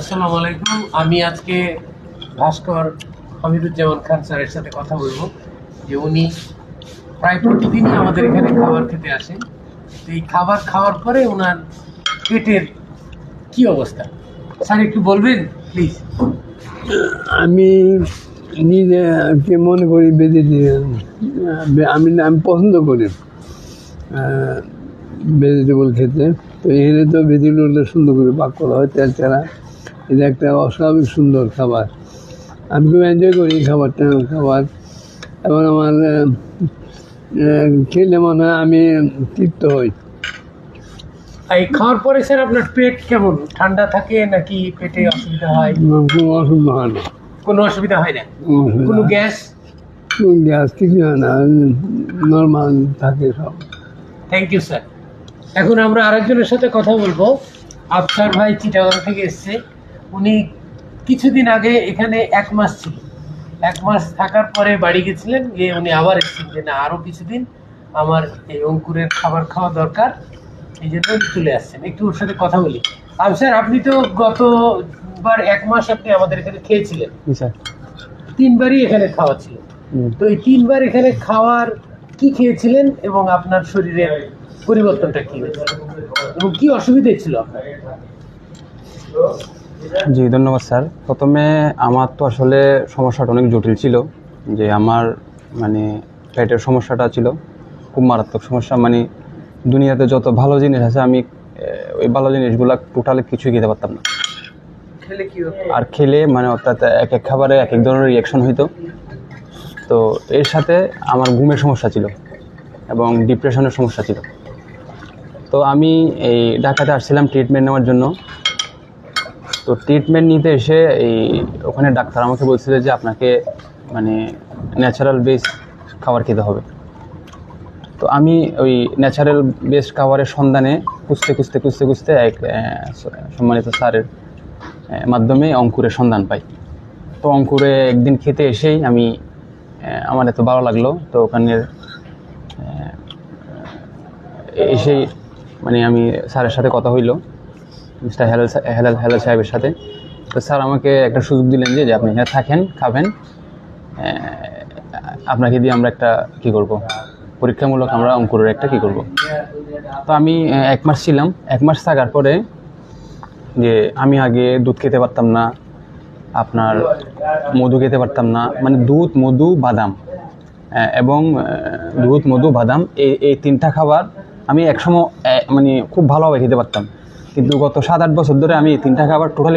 আসসালামু আলাইকুম। আমি আজকে ভাস্কর হামিদুজ্জামান খান স্যারের সাথে কথা বলব। যে উনি প্রায় প্রতিদিনই আমাদের এখানে খাবার খেতে আসেন। এই খাবার খাওয়ার পরে ওনার পেটের কি অবস্থা? স্যার, একটু বলবেন প্লিজ আমি নিজে কে মনে করি ভেজিটেরিয়ান আমি আমি পছন্দ করি ভেজিটেবল খেতে। তো এখানে তো ভেজিটেবলটা সুন্দর করে পাক করা হয়, তেল ছাড়া। এটা একটা অস্বাভাবিক সুন্দর খাবার। আমি খুব এনজয় করি এই খাবারটা খাবার। এবং আমার খেলে মনে হয় আমি তৃপ্ত হই। এই খাওয়ার পরে স্যার আপনার পেট কেমন? ঠান্ডা থাকে নাকি পেটে অসুবিধা হয়? কোনো অসুবিধা হয় না। কোনো অসুবিধা হয় না? কোনো। গ্যাস? কোনো গ্যাস কিছু হয় না। নর্মাল থাকে সব। থ্যাংক ইউ স্যার এখন আমরা আরেকজনের সাথে কথা বলব। আফসার ভাই চিটাগাং থেকে এসছে। উনি কিছুদিন আগে এখানে এক মাস ছিল। এক মাস থাকার পরে বাড়ি গেছিলেন গিয়ে উনি আবার এসেছেন যে না আরও কিছুদিন আমার এই অঙ্কুরের খাবার খাওয়া দরকার এই জন্য চলে আসছেন। একটু ওর সাথে কথা বলি। স্যার আপনি তো গতবার এক মাস আপনি আমাদের এখানে খেয়েছিলেন। স্যার। তিনবারই এখানে খাওয়া ছিল। তো এই তিনবার এখানে খাওয়ার কি খেয়েছিলেন এবং আপনার শরীরের পরিবর্তনটা কি হয়েছে? এবং কি অসুবিধা ছিল আপনার? জি ধন্যবাদ স্যার। প্রথমে আমার তো আসলে সমস্যাটা অনেক জটিল ছিল যে আমার মানে পেটের সমস্যাটা ছিল খুব মারাত্মক সমস্যা। মানে দুনিয়াতে যত ভালো জিনিস আছে আমি ওই ভালো জিনিসগুলো টোটালি কিছুই খেতে পারতাম না। আর খেলে মানে অর্থাৎ এক এক খাবারে এক এক ধরনের রিয়াকশন হইতো। তো এর সাথে আমার ঘুমের সমস্যা ছিল এবং ডিপ্রেশনের সমস্যা ছিল। তো আমি এই ঢাকাতে আসছিলাম ট্রিটমেন্ট নেওয়ার জন্য। তো ট্রিটমেন্ট নিতে এসে এই ওখানে ডাক্তার আমাকে বলছিল যে আপনাকে মানে ন্যাচারাল বেস খাবার খেতে হবে। তো আমি ওই ন্যাচারাল বেস্ট খাবারের সন্ধানে খুঁজতে খুঁজতে খুঁজতে খুঁজতে এক সম্মানিত স্যারের মাধ্যমে অঙ্কুরের সন্ধান পাই। তো অঙ্কুরে একদিন খেতে এসেই আমি আমার এত ভালো লাগল। তো ওখানের এসেই মানে আমি স্যারের সাথে কথা হইল। মিস্টার হেলাল হেলাল হেলাল সাহেবের সাথে। তো স্যার আমাকে একটা সুযোগ দিলেন যে আপনি এখানে থাকেন, খাবেন। আপনাকে দিয়ে আমরা একটা কি করব? পরীক্ষামূলক আমরা অঙ্কুরের একটা কি করব? তো আমি এক মাস ছিলাম। এক মাস থাকার পরে যে আমি আগে দুধ খেতে পারতাম না, আপনার মধু খেতে পারতাম না মানে দুধ, মধু, বাদাম এবং দুধ, মধু, বাদাম, এই এই তিনটা খাবার আমি একসময় মানে খুব ভালোভাবে খেতে পারতাম। কিন্তু গত সাত আট বছর ধরে আমি তিনটা খাবার টোটালি